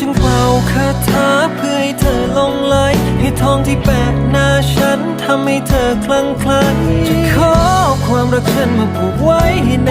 จึงเป่าคาถาเพื่อให้เธอลงไหลให้ทองที่แปะหน้าฉันทำให้เธอคลั่งไคล้จะขอความรักฉันมาผูกไว้ให้ใน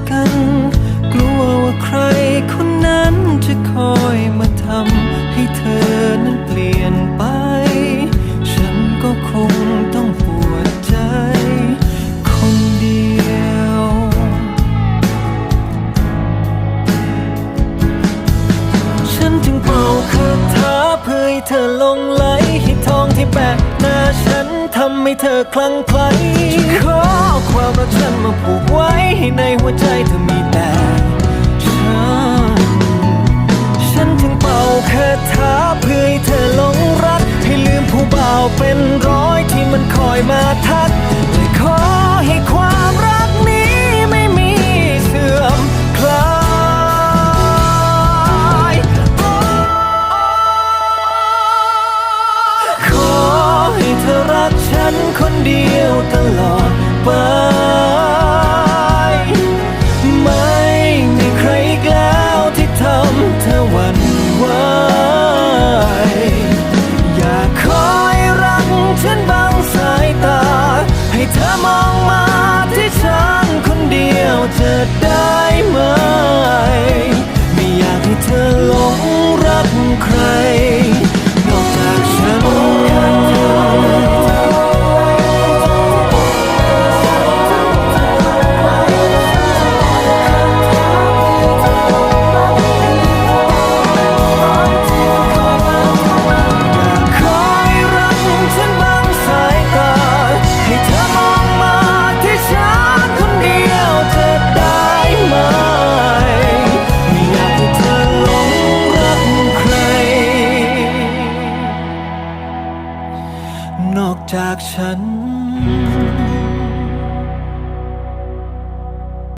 ก เพื่อให้เธอลงไหลให้ทองที่แปะหน้าฉันทำให้เธอคลั่งไคล้ขอความรักฉันมาผูกไว้ให้ในหัวใจเธอมีแต่ฉันฉันถึงเป่าคาถาเพื่อให้เธอหลงรัก ให้ลืมผู้บ่าวเป็นร้อยที่มันคอยมาทัก จากฉัน